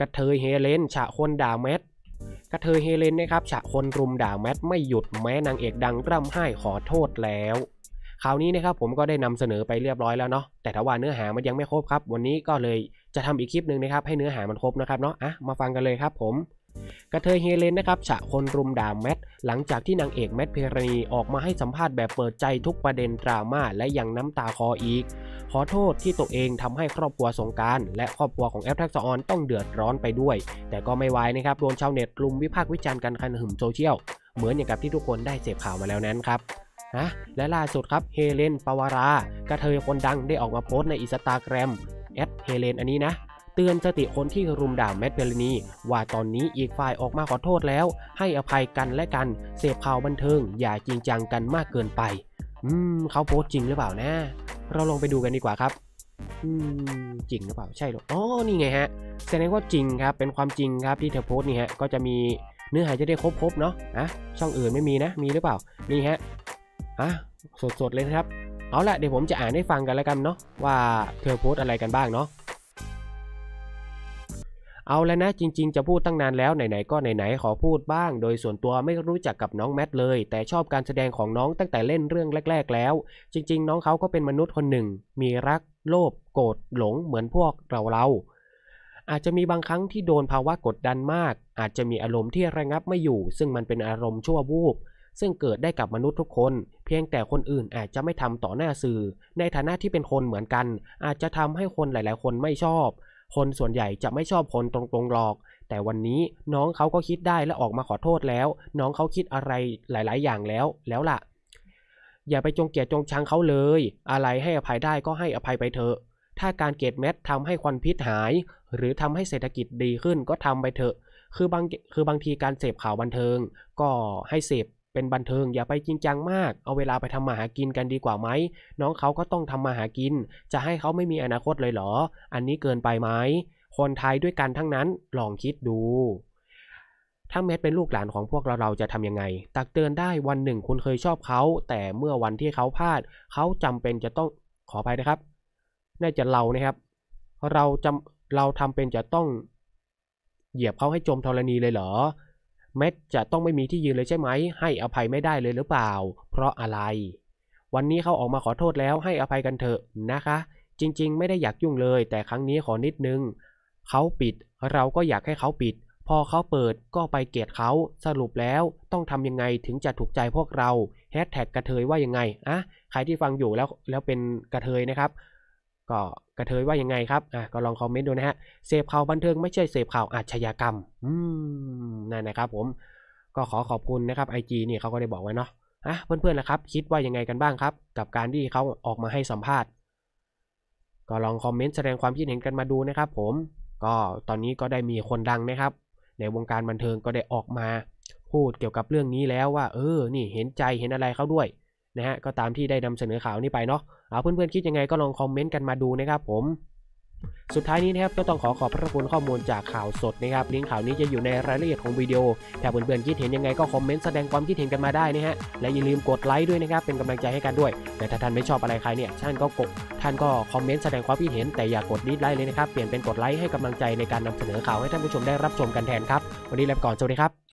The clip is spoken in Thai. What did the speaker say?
กระเทยเฮเลนฉะคนด่าแมทกระเทยเฮเลนนะครับฉะคนรุมด่าแมทไม่หยุดแม้นางเอกดังร่ำไห้ขอโทษแล้วคราวนี้นะครับผมก็ได้นำเสนอไปเรียบร้อยแล้วเนาะแต่ถ้าว่าเนื้อหามันยังไม่ครบครับ วันนี้ก็เลยจะทำอีกคลิปหนึ่งนะครับให้เนื้อหามันครบนะครับเนาะอะมาฟังกันเลยครับผม กระเทยเฮเลนนะครับฉะคนรุมด่าแมทหลังจากที่นางเอกแมทเพรณีออกมาให้สัมภาษณ์แบบเปิดใจทุกประเด็นดราม่าและยังน้ำตาคออีก ขอโทษที่ตัวเองทำให้ครอบครัวสงการและครอบครัวของแอปทักษะออนต้องเดือดร้อนไปด้วย แต่ก็ไม่ไวนะครับโดนชาวเน็ตรุมวิพากษ์วิจารณ์กันคันหึมโซเชียลเหมือนอย่างกับที่ทุกคนได้เสพข่าวมาแล้วนั้นครับนะและล่าสุดครับเฮเลนปาวารากระเทยคนดังได้ออกมาโพสต์ในอินสตาแกรมแอดเฮเลนอันนี้นะ เตือนสติคนที่รุมด่าแมทเปรนีว่าตอนนี้อีกฝ่ายออกมาขอโทษแล้ว ให้อภัยกันและกัน เสพข่าวบันเทิง อย่าจริงจังกันมากเกินไป อืมเขาโพสต์จริงหรือเปล่านะ เราลองไปดูกันดีกว่าครับอืมจริงหรือเปล่าใช่หรออ๋อนี่ไงฮะแสดงว่าจริงครับเป็นความจริงครับที่เธอโพสต์นี่ฮะก็จะมีเนื้อหาจะได้ครบๆเนาะอะช่องอื่นไม่มีนะมีหรือเปล่านี่ฮะอะสดๆเลยครับเอาละเดี๋ยวผมจะอ่านให้ฟังกันแล้วกันเนาะว่าเธอโพสต์อะไรกันบ้างเนาะ เอาแล้วนะจริง ๆ จะพูดตั้งนานแล้วไหนๆก็ไหนๆขอพูดบ้าง โดยส่วนตัวไม่รู้จักกับน้องแมทเลย แต่ชอบการแสดงของน้องตั้งแต่เล่นเรื่องแรก ๆ แล้ว จริง ๆ น้องเขาก็เป็นมนุษย์คนหนึ่ง มีรัก โลภโกรธหลงเหมือนพวกเราเราอาจจะมีบางครั้งที่โดนภาวะกดดันมาก อาจจะมีอารมณ์ที่ระงับไม่อยู่ ซึ่งมันเป็นอารมณ์ชั่ววูบซึ่งเกิดได้กับมนุษย์ทุกคน เพียงแต่คนอื่นอาจจะไม่ทำต่อหน้าสื่อ ในฐานะที่เป็นคนเหมือนกัน อาจจะทำให้คนหลาย ๆ คนไม่ชอบ คนส่วนใหญ่จะไม่ชอบคนตรงๆหรอก แต่วันนี้น้องเขาก็คิดได้และออกมาขอโทษแล้ว น้องเขาคิดอะไรหลาย ๆ อย่างแล้วแล้วล่ะ อย่าไปจงเกลียดจงชังเขาเลย อะไรให้อภัยได้ก็ให้อภัยไปเถอะ ถ้าการเกตแมททำให้ควันพิษหาย หรือทำให้เศรษฐกิจดีขึ้นก็ทำไปเถอะ คือบางคือบางทีการเสพข่าวบันเทิง ก็ให้เสพ เป็นบันเทิงอย่าไปจริงจังมาก เอาเวลาไปทำมาหากินกันดีกว่าไหม น้องเขาก็ต้องทำมาหากิน จะให้เขาไม่มีอนาคตเลยเหรอ อันนี้เกินไปไหม คนไทยด้วยกันทั้งนั้นลองคิดดู ถ้าแมทเป็นลูกหลานของพวกเราเราจะทำยังไง ตักเตือนได้วันหนึ่งคุณเคยชอบเขา แต่เมื่อวันที่เขาพลาด เขาจำเป็นจะต้องขออภัยนะครับ น่าจะเรานะครับ เราจำเราทำเป็นจะต้อง เหยียบเขาให้จมธรณีเลยเหรอ แมทจะต้องไม่มีที่ยืนเลยใช่ไหม ให้อภัยไม่ได้เลยหรือเปล่า เพราะอะไร วันนี้เขาออกมาขอโทษแล้วให้อภัยกันเถอะนะคะ จริงๆ ไม่ได้อยากยุ่งเลย แต่ครั้งนี้ขอนิดนึง เขาปิด เราก็อยากให้เขาปิด พอเขาเปิดก็ไปเกลียดเขาสรุปแล้วต้องทำยังไงถึงจะถูกใจพวกเราแฮชแท็กกระเทยว่ายังไงอะใครที่ฟังอยู่แล้วแล้วเป็นกระเทยนะครับ ก็กระเทยว่ายังไงครับอะก็ลองคอมเมนต์ดูนะฮะเสพข่าวบันเทิงไม่ใช่เสพข่าวอาชญากรรมอืมนั่นนะครับผมก็ขอขอบคุณนะครับไอจีนี่เขาก็ได้บอกไว้เนาะอะเพื่อนๆนะครับ คิดว่ายังไงกันบ้างครับ กับการที่เขาออกมาให้สัมภาษณ์ ก็ลองคอมเมนต์แสดงความคิดเห็นกันมาดูนะครับ ผม ก็ตอนนี้ก็ได้มีคนดังนะครับ ในวงการบันเทิงก็ได้ออกมา พูดเกี่ยวกับเรื่องนี้แล้วว่า เออ นี่เห็นใจเห็นอะไรเขาด้วย นะฮะก็ตามที่ได้นำเสนอข่าวนี้ไปเนาะเอาเพื่อนๆคิดยังไงก็ลองคอมเมนต์กันมาดูนะครับผมสุดท้ายนี้นะครับก็ต้องขอขอบพระคุณข้อมูลจากข่าวสดนะครับลิงก์ข่าวนี้จะอยู่ในรายละเอียดของวิดีโอถ้าเพื่อนๆคิดเห็นยังไงก็คอมเมนต์แสดงความคิดเห็นกันมาได้นะฮะและอย่าลืมกดไลค์ด้วยนะครับเป็นกำลังใจให้กันด้วย แต่ถ้าท่านไม่ชอบอะไรใครเนี่ยท่านก็กดท่านก็คอมเมนต์แสดงความคิดเห็นแต่อย่ากดดิสไลค์เลยนะครับเปลี่ยนเป็นกดไลค์ให้กำลังใจในการนำเสนอข่าวให้ท่านผู้ชมได้รับชมกันแทนครับวันนี้ลาไปก่อนสวัสดีครับ